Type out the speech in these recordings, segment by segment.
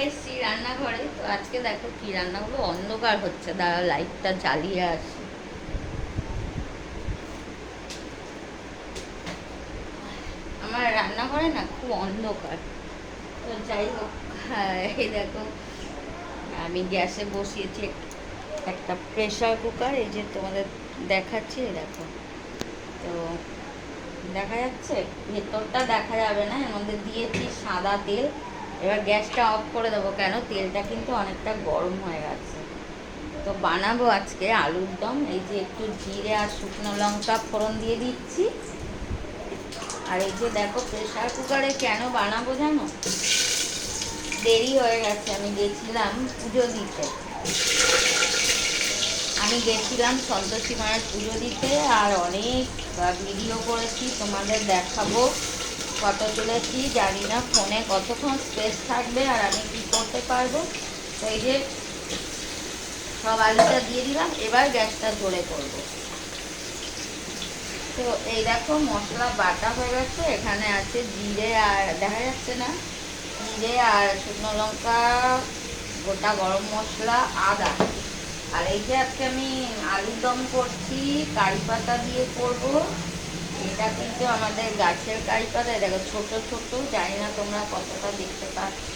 চলে এসেছি রান্নাঘরে। তো আজকে দেখো কি রান্নাগুলো অন্ধকার হচ্ছে। দাঁড়া লাইটটা জ্বালিয়ে আসি। আমার রান্নাঘরে না খুব অন্ধকার। তো যাই হোক হ্যাঁ, এই দেখো আমি গ্যাসে বসিয়েছি একটা প্রেশার কুকার। এই যে তোমাদের দেখাচ্ছি দেখো। তো দেখা যাচ্ছে ভেতরটা দেখা যাবে না এর মধ্যে দিয়েছি সাদা তেল। এবার গ্যাসটা অফ করে দেবো কেন? তেলটা কিন্তু অনেকটা গরম হয়ে গেছে। তো বানাবো আজকে আলুর দম। এই যে একটু জিরে আর শুকনো লঙ্কা ফোড়ন দিয়ে দিচ্ছি। আর এই যে দেখো প্রেশার কুকারে কেন বানাবো জানো? দেরি হয়ে গেছে, আমি গেছিলাম পুজো দিতে। আমি গেছিলাম সন্তোষী মায়ের পুজো দিতে আর অনেক ভিডিও করেছি, তোমাদের দেখাবো। ফটো তুলেছি জানি না, ফোনে কতক্ষণ স্পেস থাকবে আর আমি কি করতে পারব? এই যে সব আলুটা দিয়ে দিলাম, এবার গ্যাসটা ধরে করব। তো এই দেখো মশলা বাটা হয়ে গেছে, এখানে আছে জিরে আর দেখা যাচ্ছে না, জিরে আর শুকনো লঙ্কা, গোটা গরম মশলা, আদা। আর এই যে আজকে আমি আলুর দম করছি, কারি পাতা দিয়ে করব। এটা কিন্তু আমাদের গাছের কারি। পাতা দেখো, ছোট ছোট, জানি না তোমরা কতটা দেখতে পাচ্ছ।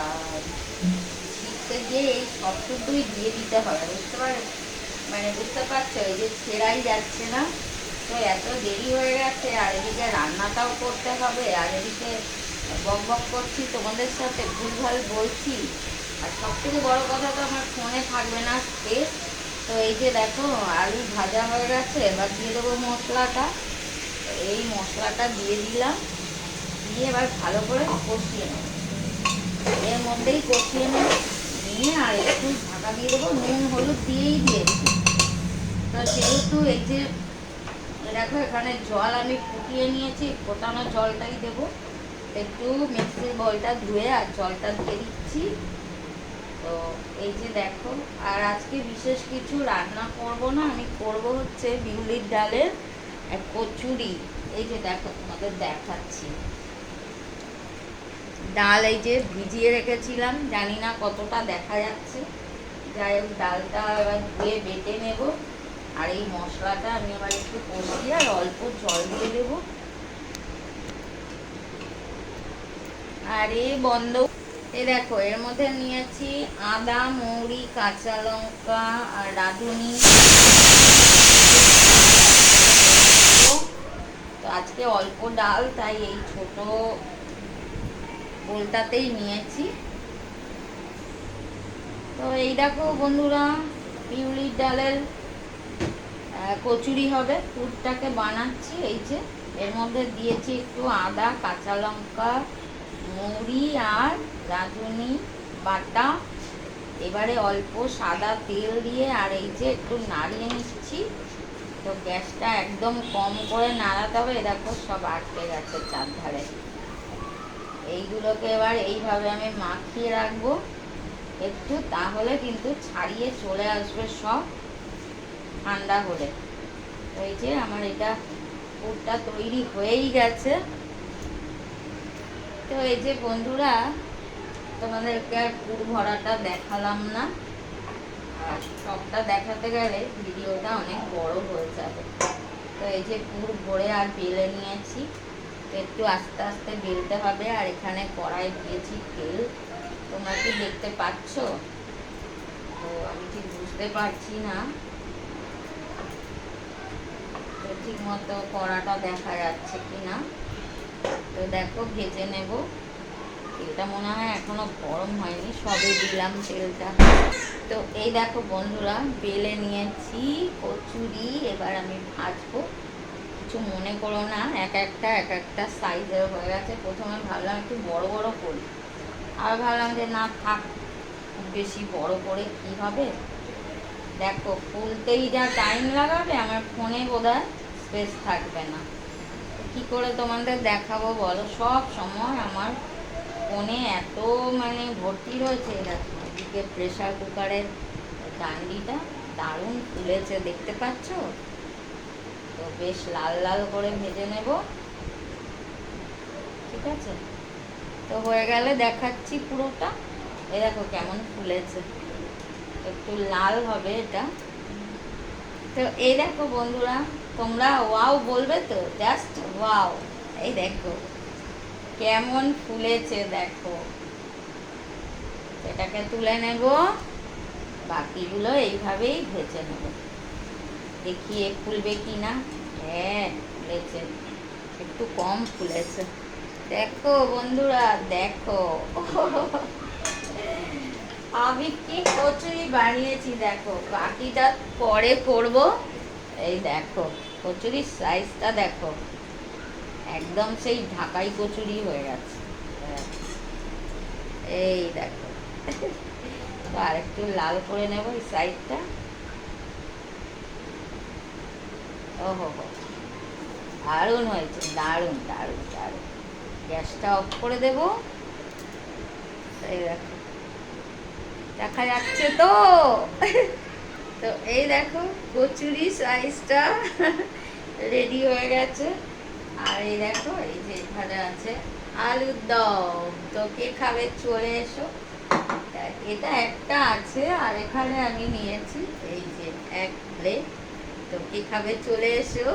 আর শিখতে গিয়ে এই সব শুদ্ধই দিয়ে দিতে হবে, বুঝতে পারে মানে বুঝতে পারছ? এই যে ছেঁড়াই যাচ্ছে না, তো এত দেরি হয়ে গেছে, আর এদিকে রান্নাটাও করতে হবে, আর এদিকে বক বক করছি। তোমাদের সাথে ভুলভাল বলছি, আর সব থেকে বড়ো কথা তো আমার ফোনে থাকবে না, স্পেস। তো এই যে দেখো, আলু ভাজা হয়ে গেছে, এবার দিয়ে দেবো মশলাটা। এই মশলাটা দিয়ে দিলাম, দিয়ে এবার ভালো করে কষিয়ে নেব। এর মধ্যেই কষিয়ে নেব, নিয়ে আর একটু ঢাকা দিয়ে দেবো, নুন, হলুদ দিয়েই দিয়েছি তো যেহেতু এই যে দেখো এখানে জল আমি ফুটিয়ে নিয়েছি, ফোটানো জলটাই দেবো। একটু মিক্সির বলটা ধুয়ে আর জলটা দিয়ে দিচ্ছি। তো এই যে দেখো, আর আজকে বিশেষ কিছু রান্না করব না, আমি করব হচ্ছে বিউলির ডালের এক কচুরি। এই যে দেখো, তোমাদের দেখাচ্ছি। ডাল এই যে ভিজিয়ে রেখেছিলাম, জানি না কতটা দেখা যাচ্ছে। যাই হোক, ডালটা এবার ধুয়ে বেটে নেব। আর এই মশলাটা আমি আবার একটু কষিয়ে আর অল্প জল দিয়ে দেবো। আরে বন্ধ এই দেখো, এর মধ্যে নিয়েছি আদা, মৌরি, কাঁচা লঙ্কা আর রাঁধুনি। তো আজকে অল্প ডাল, তাই এই ছোট বোলটাতেই নিয়েছি তো এই দেখো বন্ধুরা, পিউলির ডালের কচুরি হবে। পুরটাকে বানাচ্ছি, এই যে। এর মধ্যে দিয়েছি একটু আদা, কাঁচা লঙ্কা মৌরি আর রাঁধুনি বাটা। এবারে অল্প সাদা তেল দিয়ে আর এই যে একটু নাড়িয়ে নিচ্ছি। তো গ্যাসটা একদম কম করে নাড়াতে হবে। দেখো সব আটকে গেছে চারধারে। এইগুলোকে এবার এইভাবে আমি মাখিয়ে রাখব। একটু তাহলে কিন্তু ছাড়িয়ে চলে আসবে সব ঠান্ডা হলে। এই যে আমার এটা পুরটা তৈরি হয়েই গেছে। তো এই যে বন্ধুরা, তোমাদেরকে আর পুর ভরাটা দেখালাম না। আর সবটা দেখাতে গেলে ভিডিওটা অনেক বড় হয়ে যাবে। তো এই যে পুর ভরে আর বেলে নিয়েছি। তো একটু আস্তে আস্তে বেলতে হবে, আর এখানে কড়াই দিয়েছি তেল। তোমরা কি দেখতে পাচ্ছ? তো আমি ঠিক বুঝতে পারছি না। ঠিক মতো কড়াটা দেখা যাচ্ছে কি না তো দেখো ভেজে নেব। তেলটা মনে হয় এখনও গরম হয়নি, সবে দিলাম তেলটা। তো এই দেখো বন্ধুরা, বেলে নিয়েছি কচুরি, এবার আমি ভাজবো। কিছু মনে করো না, এক একটা এক একটা সাইজের হয়ে গেছে। প্রথমে ভাবলাম একটু বড় বড় করি। আর ভাবলাম যে না থাক বেশি বড় করে কি হবে? দেখো, ফুলতেই যা টাইম লাগাবে, আমার ফোনে বোধহয় স্পেস থাকবে না। কি করে তোমাদের দেখাবো বলো? সব সময় আমার ফোনে এত মানে ভর্তি রয়েছে। এদিকে প্রেশার কুকারের ডান্ডিটা দারুণ ফুলেছে, দেখতে পাচ্ছ? তো বেশ লাল লাল করে ভেজে নেব। ঠিক আছে? তো হয়ে গেলে দেখাচ্ছি পুরোটা। এ দেখো কেমন ফুলেছে। একটু লাল হবে এটা। তো এই দেখো বন্ধুরা তোমরা ওয়াও বলবে তো? Just wow. এই দেখো। কেমন ফুলেছে দেখো। এটাকে তুলে নেব। বাকিগুলো এইভাবেই ভেজে নেব। দেখি এ ফুলবে কি না হ্যাঁ ফুলেছে। একটু কম ফুলেছে। দেখো বন্ধুরা, দেখো। আমি কি কচুরি বানিয়েছি দেখো। বাকিটা পরে করব। এই দেখো, কচুরির সাইজটা দেখো। একদম সেই ঢাকাই কচুরি হয়ে গেছে। এই দেখো। আর একটু লাল করে নেব এই সাইডটা ওহো দারুণ হয়েছে, দারুণ দারুণ দারুণ। গ্যাসটা অফ করে দেব। এই দেখো। দেখা যাচ্ছে তো। তো এই দেখো, কচুরি সাইজটা রেডি হয়ে গেছে। আর এই দেখো, এই যে ভাজা আছে আলুর দম। তো কে খাবে চলে এসো। এটা একটা আছে, আর এখানে আমি নিয়েছি এই যে এক প্লেট তো কে খাবে চলে এসো।